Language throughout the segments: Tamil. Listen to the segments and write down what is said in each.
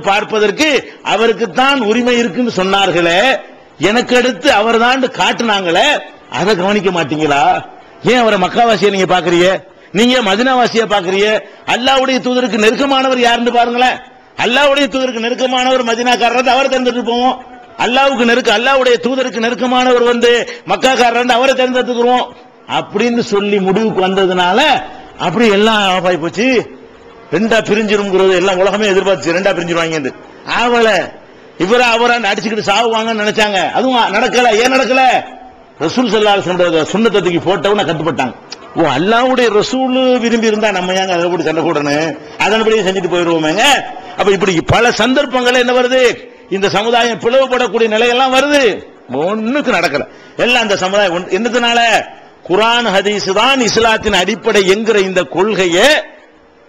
பார்ப்பதற்கு அவருக்கு தான் உரிமை இருக்குன்னு சொன்னார்களே. எனக்கு அடுத்து அவர் தான் காட்டுனாங்களே அதை கவனிக்க மாட்டீங்களா? ஏன் அவரை மக்காவாசியை நீங்க பாக்குறீங்க நீங்க மதினாவாசியை பாக்குறீங்க அல்லாவுடைய தூதருக்கு நெருக்கமானவர் யாருன்னு பாருங்களேன். அல்லாவுடைய தூதருக்கு நெருக்கமானவர் மதினாக்காரர் அவரை தேர்ந்தெடுத்து போவோம். அல்லாவுக்கு நெருக்க அல்லாவுடைய தூதருக்கு நெருக்கமானவர் வந்து மக்காக்காரர் அவரை தேர்ந்தெடுத்துக்கிறோம். அப்படின்னு சொல்லி முடிவுக்கு வந்ததுனால அப்படி எல்லாம் ஆஃப் ஆகி போச்சு. ரெண்டா பிரிஞ்சிருங்கிறது எல்லாம் உலகமே எதிர்பார்த்து ரெண்டா பிரிஞ்சிருவாங்க ஆவல இவரா அவரா அடிச்சுக்கிட்டு சாவுவாங்கன்னு நினைச்சாங்க. அதுவும் நடக்கல. ஏன் நடக்கல? ரசூல் சல்லாஹ் சுண்ணத்தத்துக்கு போட்டவன கட்டுப்பட்டாங்க. ஓ அல்லாவுடைய ரசூல் விரும்பி இருந்தா நம்ம ஏங்க அதை போட்டு சண்டை கூடணும் அதன்படியே செஞ்சுட்டு போயிருவோமேங்க. அப்ப இப்படி பல சந்தர்ப்பங்கள் என்ன வருது? இந்த சமுதாயம் பிளவுபடக்கூடிய நிலையெல்லாம் வருது. ஒண்ணுக்கு நடக்கல. எல்லாம் அந்த சமுதாயம் என்னதுனால? குரான் ஹதீஸ் தான் இஸ்லாத்தின் அடிப்படை என்கிற இந்த கொள்கையை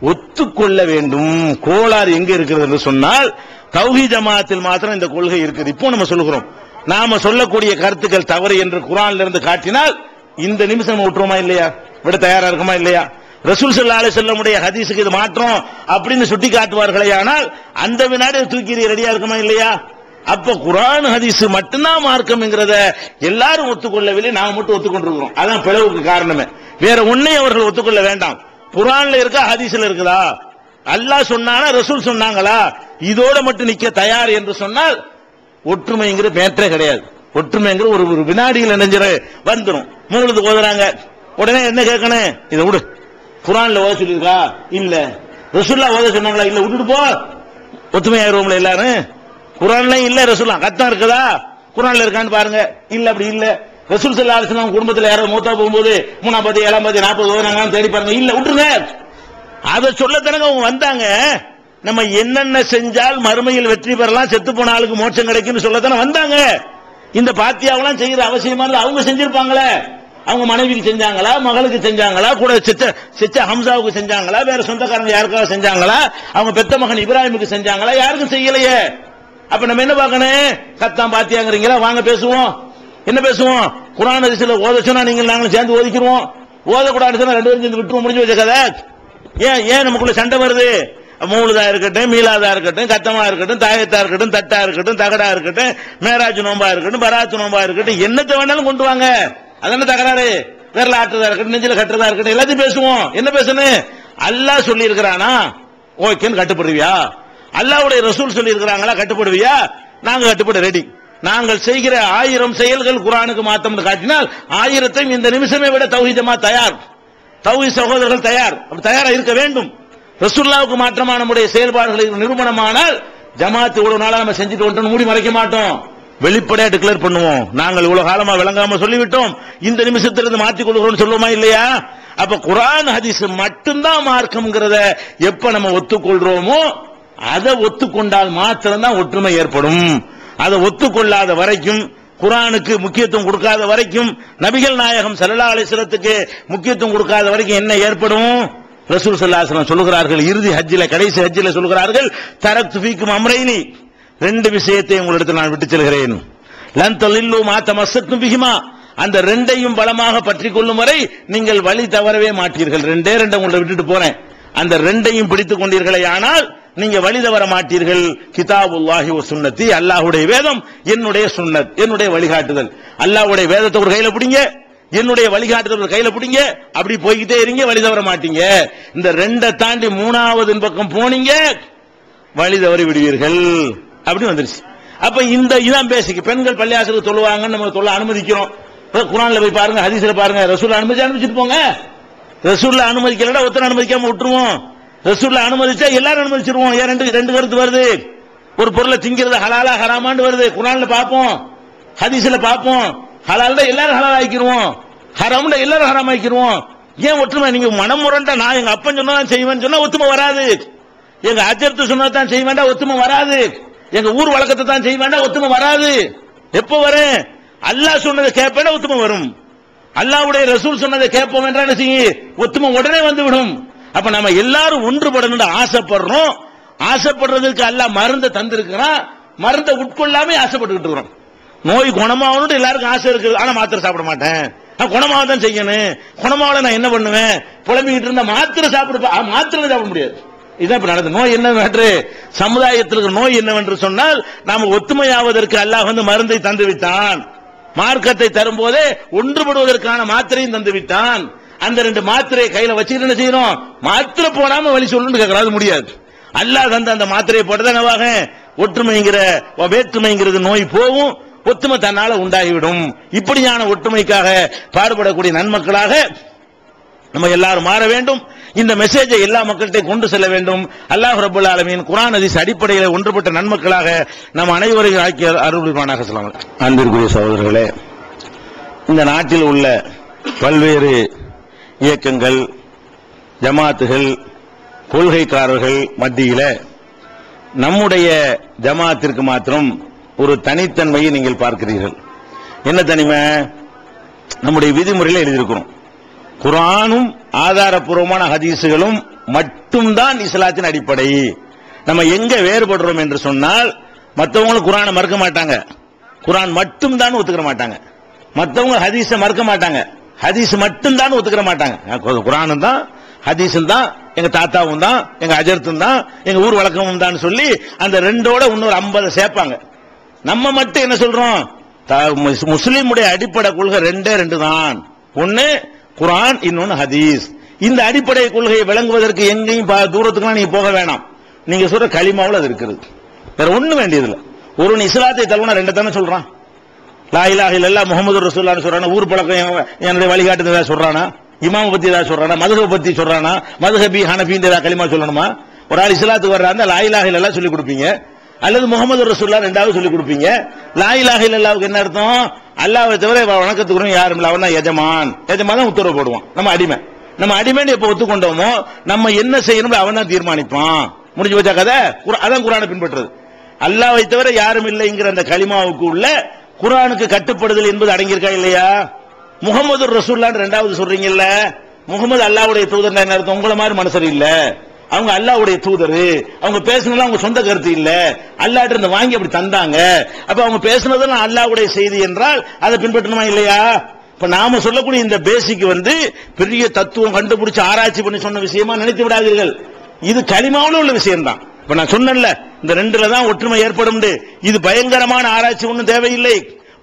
ஒத்துக்கொள்ள வேண்டும். கோளாறு எங்க இருக்கிறது என்று சொன்னால் தௌஹி ஜமாத்தில் மாத்திரம் இந்த கொள்கை இருக்குது. இப்போ நம்ம சொல்லுகிறோம். நாம சொல்லக்கூடிய கருத்துக்கள் தவறு என்று குரான்ல இருந்து காட்டினால் இந்த நிமிஷம் விட்டுருமா இல்லையா? விட தயாரா இருக்குமா இல்லையா? ரசூல் ஸல்லல்லாஹு அலைஹி வஸல்லமுடைய ஹதீஸுக்கு இது மாற்றம் அப்படின்னு சுட்டி காட்டுவார்களே ஆனால் அந்த வினாடி தூக்கி ரெடியா இருக்குமா இல்லையா? அப்ப குரான் ஹதீஸ் மட்டும்தான் மார்க்கம்ங்கிறத எல்லாரும் ஒத்துக்கொள்ளவில்லை நாம மட்டும் ஒத்துக்கொண்டிருக்கிறோம். அதான் பிளவுக்கு காரணமே. வேற ஒன்னையும் அவர்கள் ஒத்துக்கொள்ள வேண்டாம். குரான்ல இருக்கா ஹதீஸ்ல இருக்குதா? அல்லாஹ் சொன்னானா ரசூல் சொன்னாங்களா? இதோட மட்டும் நிக்க தயார் என்று சொன்னால் ஒற்றுமைங்கிற மேற்றே கிடையாது. ஒற்றுமைங்கிற ஒரு ஒரு வினாடியில் நினைஞ்சிரு வந்துடும் மூணுது ஓதுறாங்க உடனே என்ன கேட்கணும்? இதை விடு. குரான்ல ஓத சொல்லியிருக்கா? இல்ல. ரசூல்லா ஓத சொன்னாங்களா? இல்ல விட்டுட்டு போ. ஒத்துமையாயிருவோம்ல எல்லாரும். குரான்ல இல்ல ரசூல்லா. கத்தான் இருக்குதா? குரான்ல இருக்கான்னு பாருங்க. இல்ல அப்படி இல்லை. ரசூல் சல்லா அலிஸ்லாம் குடும்பத்தில் யாரோ மூத்தா போகும்போது மூணாம் பதி ஏழாம் பதி நாற்பது ஓதுனாங்கன்னு தேடி பாருங்க. இல்ல விட்டுருங்க. அதை சொல்லத்தானங்க அவங்க வந்தாங்க. நம்ம என்னென்ன செஞ்சால் மறுமையில் வெற்றி பெறலாம் செத்து போன ஆளுக்கு மோட்சம் கிடைக்கும்னு சொல்லத்தானே வந்தாங்க. இந்த பாத்தியாவெல்லாம் செய்யற அவசியமா இல்லை அவங்க செஞ்சிருப்பாங்களே. அவங்க மனைவிக்கு செஞ்சாங்களா மகளுக்கு செஞ்சாங்களா கூட செச்ச செச்ச ஹம்சாவுக்கு செஞ்சாங்களா வேற சொந்தக்காரங்க யாருக்காவது செஞ்சாங்களா அவங்க பெத்த மகன் இப்ராஹிமுக்கு செஞ்சாங்களா யாருக்கும் செய்யலையே. அப்ப நம்ம என்ன பார்க்கணும்? கத்தாம் பாத்தியாங்கிறீங்களா? வாங்க பேசுவோம். என்ன பேசுவோம்? குரான் அதிசல ஓத சொன்னா நீங்கள் நாங்களும் சேர்ந்து ஓதிக்கிறோம் ஓதக்கூடாது சொன்னா ரெண்டு பேரும் சேர்ந்து விட்டு முடிஞ்சு வச்ச கதை. ஏன் ஏன் நமக்குள்ள சண்டை வருது? மூலதா இருக்கட்டும் மீலாதா இருக்கட்டும் கத்தமா இருக்கட்டும் தாயத்தா இருக்கட்டும் தட்டா இருக்கட்டும் தகடா இருக்கட்டும் மேராஜ் நோம்பா இருக்கட்டும் பராத் நோம்பா இருக்கட்டும் என்னத்தை வேணாலும் கொண்டு வாங்க. அதென்ன தகராறு? விரல ஆட்டுறதா இருக்கட்டும் நெஞ்சில கட்டுறதா இருக்கட்டும் எல்லாத்தையும் பேசுவோம். என்ன பேசணும்? அல்லாஹ் சொல்லி இருக்கிறானா ஓகேன்னு கட்டுப்படுவியா? அல்லாவுடைய ரசூல் சொல்லி இருக்கிறாங்களா கட்டுப்படுவியா? நாங்க கட்டுப்பட ரெடி நாங்கள் செய்கிற ஆயிரம் செயல்கள் குரானுக்கு மாத்தம் காட்டினால் ஆயிரத்தையும் இந்த நிமிஷமே விட தௌஹீதமா தயார். தௌஹி சகோதரர்கள் தயார். அப்படி தயாரா இருக்க வேண்டும். ரசுல்லாவுக்கு மாற்றமான நம்முடைய செயல்பாடுகள் நிரூபணமானால் ஜமாத்து இவ்வளவு நாளா நம்ம செஞ்சுட்டு வந்துட்டோம் மூடி மறைக்க மாட்டோம். வெளிப்படையா டிக்ளேர் பண்ணுவோம். நாங்கள் இவ்வளவு காலமா விளங்காம சொல்லிவிட்டோம். இந்த நிமிஷத்திலிருந்து மாற்றிக் கொள்கிறோம் சொல்லுவோமா இல்லையா? அப்ப குரான் ஹதீஸ் மட்டும்தான் மார்க்கம்ங்கிறத எப்ப நம்ம ஒத்துக்கொள்றோமோ அதை ஒத்துக்கொண்டால் மாத்திரம்தான் ஒற்றுமை ஏற்படும். அதை ஒத்துக்கொள்ளாத வரைக்கும் குரானுக்கு முக்கியத்துவம் கொடுக்காத வரைக்கும் நபிகள் நாயகம் சல்லா அலிஸ்லத்துக்கு முக்கியத்துவம் கொடுக்காத வரைக்கும் என்ன ஏற்படும்? ரசூல் சல்லாஹம் சொல்லுகிறார்கள் இறுதி ஹஜ்ஜில கடைசி ஹஜ்ஜில சொல்கிறார்கள் தரக் துபிக்கும் அம்ரைனி. ரெண்டு விஷயத்தை உங்களிடத்தில் நான் விட்டு செல்கிறேன். லன் தொழில்லு மாத்த மசத்தும் பிகிமா அந்த ரெண்டையும் பலமாக பற்றி கொள்ளும் வரை நீங்கள் வழி தவறவே மாட்டீர்கள். ரெண்டே ரெண்டை உங்களை விட்டுட்டு போறேன். அந்த ரெண்டையும் பிடித்துக் கொண்டீர்களே ஆனால் நீங்க வழி தவற மாட்டீர்கள். கிதாபுல்லாஹி ஒரு சுண்ணத்தி அல்லாஹுடைய வேதம் என்னுடைய சுன்னத் என்னுடைய வழிகாட்டுதல். அல்லாஹுடைய வேதத்தை ஒரு கையில பிடிங்க என்னுடைய வழிகாட்டுதல் ஒரு கையில பிடிங்க அப்படி போய்கிட்டே இருங்க வழி தவற மாட்டீங்க. இந்த ரெண்டை தாண்டி மூணாவது பக்கம் போனீங்க வழி தவறி விடுவீர்கள். அப்படி வந்துருச்சு. அப்ப இந்த இதான் பேசிக்கு பெண்கள் பள்ளியாசலுக்கு சொல்லுவாங்கன்னு நம்ம சொல்ல அனுமதிக்கிறோம். குரான்ல போய் பாருங்க ஹதீஸ்ல பாருங்க ரசூல் அனுமதிச்சு அனுமதிச்சுட்டு போங்க. ரசூல்ல அனுமதிக்கலடா ஒருத்தர் அனுமதிக்காம விட்டுருவோம். ரசூல்ல அனுமதிச்சா எல்லாரும் அனுமதிச்சிருவோம். ஏன் ரெண்டு ரெண்டு கருத்து வருது? ஒரு பொருளை திங்கிறது ஹலாலா ஹராமான்னு வருது. குரான்ல பார்ப்போம். ஹதீஸ்ல பார்ப்போம். ஹலால எல்லாரும் ஹலால் ஆக்கிடுவோம் ஹராம்ல எல்லாரும் ஹராம் ஆக்கிடுவோம் ஏன் ஒற்றுமை? நீங்க மனம் முரண்டா நான் எங்க அப்பன் சொன்னா செய்வேன்னு சொன்னா ஒத்துமை வராது. எங்க அஜர்த்து சொன்னா தான் செய்ய வேண்டாம் ஒத்துமை வராது. எங்க ஊர் வழக்கத்தை தான் செய்வேண்டா ஒத்துமை வராது. எப்போ வரும் அல்லாஹ் சொன்னதை கேட்பேன்னா ஒத்துமை வரும். அல்லாஹ்வுடைய ரசூல் சொன்னதை கேட்போம் என்றான்னு என்ன செய்ய ஒத்துமை உடனே வந்து விடும் அப்ப நம்ம எல்லாரும் ஒன்றுபடணும்னு ஆசைப்படுறோம். ஆசைப்படுறதுக்கு அல்லாஹ் மருந்தை தந்திருக்கிறான் மருந்தை உட்கொள்ளாம ஆசைப்பட்டுக்கிட்டு இருக்கிறோம். நோய் குணமாகணும்னு எல்லாருக்கும் ஆசை இருக்குது. ஆனா மாத்திரை சாப்பிட மாட்டேன். நான் குணமாக தான் செய்யணும். குணமாவல நான் என்ன பண்ணுவேன்? புலம்பிக்கிட்டு இருந்தா மாத்திரை சாப்பிடுப்பா. மாத்திரை சாப்பிட முடியாது. இதான் இப்ப நடந்த நோய் என்னவென்று சமுதாயத்தில் இருக்கிற நோய் என்னவென்று சொன்னால் நாம் ஒத்துமையாவதற்கு அல்லாஹ் வந்து மருந்தை தந்து விட்டான் மார்க்கத்தை தரும்போதே ஒன்றுபடுவதற்கான மாத்திரையும் தந்து விட்டான் அந்த ரெண்டு மாத்திரையை கையில வச்சுக்கிட்டு என்ன செய்யணும்? மாத்திரை போடாம வழி சொல்லணும்னு கேட்கறாது முடியாது. அல்லாஹ் தந்த அந்த மாத்திரையை போட்டதான் ஒற்றுமைங்கிற வேற்றுமைங்கிறது நோய் போகும் ஒத்துமை தன்னால உண்டாகிவிடும். இப்படியான ஒற்றுமைக்காக பாடுபடக்கூடிய நன்மக்களாக நம்ம எல்லாரும் மாற வேண்டும். இந்த மெசேஜை எல்லா மக்கள்கிட்ட கொண்டு செல்ல வேண்டும். அல்லாஹ் ரபுல் ஆலமீன் குரான் ஹதீஸ் அடிப்படையில் ஒன்றுபட்ட நன்மக்களாக நம் அனைவரையும் ஆக்கிய அருள்வானாக சொல்லலாம் அன்பிற்குரிய சகோதரர்களே இந்த நாட்டில் உள்ள பல்வேறு இயக்கங்கள் ஜமாத்துகள் கொள்கைக்காரர்கள் மத்தியில நம்முடைய ஜமாத்திற்கு மாத்திரம் ஒரு தனித்தன்மையை நீங்கள் பார்க்கிறீர்கள். என்ன தனிமை? நம்முடைய விதிமுறையில் எழுதியிருக்கிறோம். குரானும் ஆதாரப்பூர்வமான ஹதீசுகளும் மட்டும்தான் இஸ்லாத்தின் அடிப்படை. நம்ம எங்க வேறுபடுறோம் என்று சொன்னால் மற்றவங்களும் குரானை மறுக்க மாட்டாங்க. குரான் மட்டும் தான் ஒத்துக்கிற மாட்டாங்க. மற்றவங்க ஹதீஸை மறுக்க மாட்டாங்க. ஹதீஸ் மட்டும்தான் ஒத்துக்கிற மாட்டாங்க. குரானும் தான் ஹதீஸும் தான் எங்க தாத்தாவும் தான் எங்க அஜர்த்தும் தான் எங்க ஊர் வழக்கமும் தான் சொல்லி அந்த ரெண்டோட இன்னொரு ஐம்பது சேர்ப்பாங்க. நம்ம மட்டும் என்ன சொல்றோம்? முஸ்லீமுடைய அடிப்படை கொள்கை ரெண்டே ரெண்டு தான். ஒன்னு குரான் இன்னொன்னு ஹதீஸ். இந்த அடிப்படை கொள்கையை விளங்குவதற்கு எங்கேயும் பா- தூரத்துக்குலாம் நீங்க போக வேணாம். நீங்க சொல்ற களிமாவில் அது இருக்கிறது வேற ஒண்ணு வேண்டியதில்லை. ஒருவன் இஸ்லாத்தை தழுவனா ரெண்டு தானே சொல்றான். லா இலாஹ முகமது ரசூல்லான்னு சொல்றானா ஊர் பழக்கம் என்னுடைய வழிகாட்டு ஏதாவது சொல்றானா? இமாம பத்தி ஏதாவது சொல்றானா? மதுஹப் பத்தி சொல்றானா? மதுஹபி ஹனபின்னு ஏதாவது களிமா சொல்லணுமா? ஒரு ஆள் இஸ்லாத்துக்கு வர்றாங்க லா இலாஹ இல்லல்லாஹ் சொல்லி கொடுப்பீங்க. அல்லது முகமது ரசூல்லா ரெண்டாவது சொல்லி கொடுப்பீங்க. லா இலாஹ என்ன அர்த்தம்? அல்லாவை தவிர இவ வணக்கத்துக்கு யாரும் இல்லை. அவன் எஜமான். எஜமான் தான் உத்தரவு போடுவான். நம்ம அடிமை. நம்ம அடிமைன்னு எப்ப ஒத்துக்கொண்டோமோ நம்ம என்ன செய்யணும் அவன் தான் தீர்மானிப்பான். முடிஞ்சு வச்சா கதை? அதான் குரானை பின்பற்றுறது. அல்லாவை தவிர யாரும் இல்லைங்கிற அந்த களிமாவுக்கு உள்ள குரானுக்கு கட்டுப்படுதல் என்பது அடங்கியிருக்கா இல்லையா? முகமது ரசூல்லான்னு ரெண்டாவது சொல்றீங்கல்ல. முகமது அல்லாவுடைய தூதர் என்ன அர்த்தம்? உங்களை மாதிரி மனுஷர் இல்ல. அவங்க அல்லாஹ்வுடைய தூதர். அவங்க பேசுனதுலாம் அவங்க சொந்த கருத்து இல்ல. அல்லாட்ட இருந்து வாங்கி அப்படி தந்தாங்க. அப்ப அவங்க பேசுனதெல்லாம் அல்லாஹ்வுடைய செய்தி என்றால் அதை பின்பற்றணுமா இல்லையா? இப்ப நாம சொல்லக்கூடிய இந்த பேசிக் வந்து பெரிய தத்துவம் கண்டுபிடிச்சு ஆராய்ச்சி பண்ணி சொன்ன விஷயமா நினைத்து விடாதீர்கள். இது களிமாவுல உள்ள விஷயம்தான். இப்ப நான் சொன்னேன்ல இந்த ரெண்டுல தான் ஒற்றுமை ஏற்படும் இது பயங்கரமான ஆராய்ச்சி ஒன்றும் தேவையில்லை.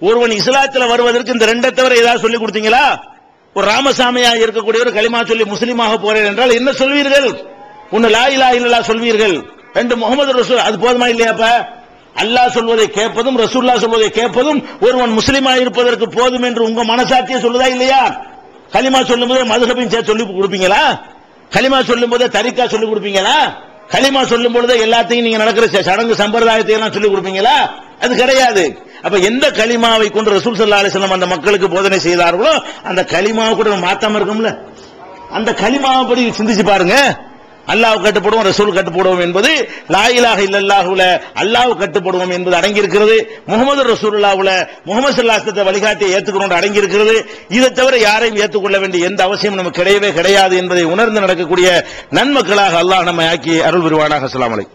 ஒருவன் இஸ்லாத்துல வருவதற்கு இந்த ரெண்டை தவிர ஏதாவது சொல்லி கொடுத்தீங்களா? ஒரு ராமசாமியா இருக்கக்கூடியவர் களிமா சொல்லி முஸ்லீமாக போறேன் என்றால் என்ன சொல்வீர்கள்? ஒன்னு லா இலா இல்லா சொல்வீர்கள். ரெண்டு முகமது ரசூல் அது போதுமா இல்லையாப்ப? அல்லாஹ் சொல்வதை கேட்பதும் ரசூல்லா சொல்வதை கேட்பதும் ஒருவன் முஸ்லீமா இருப்பதற்கு போதும் என்று உங்க மனசாட்சியை சொல்லுதா இல்லையா? களிமா சொல்லும்போது மதுகபின் சேர்த்து சொல்லி கொடுப்பீங்களா? களிமா சொல்லும் போதே தரிக்கா சொல்லி கொடுப்பீங்களா? களிமா சொல்லும் பொழுது எல்லாத்தையும் நீங்க நடக்கிற ச- சடங்கு சம்பிரதாயத்தை எல்லாம் சொல்லி கொடுப்பீங்களா? அது கிடையாது. அப்ப எந்த களிமாவை கொண்டு ரசூல் சல்லா அலிஸ்லாம் அந்த மக்களுக்கு போதனை செய்தார்களோ அந்த களிமாவை கூட நம்ம மாத்தாம இருக்கும்ல? அந்த களிமாவை படி சிந்திச்சு பாருங்க. அல்லாஹ் கட்டுப்படுவோம் ரசூல் கட்டுப்படுவோம் என்பது லாயிலாக இல்லல்லாஹுல அல்லாஹ் கட்டுப்படுவோம் என்பது அடங்கியிருக்கிறது. முகமது ரசூல்லாவுல முகமது சல்லாசத்தை வழிகாட்டியை ஏற்றுக்கணும் அடங்கியிருக்கிறது. இதை தவிர யாரையும் ஏற்றுக்கொள்ள வேண்டிய எந்த அவசியம் நமக்கு கிடையவே கிடையாது என்பதை உணர்ந்து நடக்கக்கூடிய நன்மக்களாக அல்லாஹ் நம்ம ஆக்கி அருள் புரிவானாக. அஸ்லாம் அலை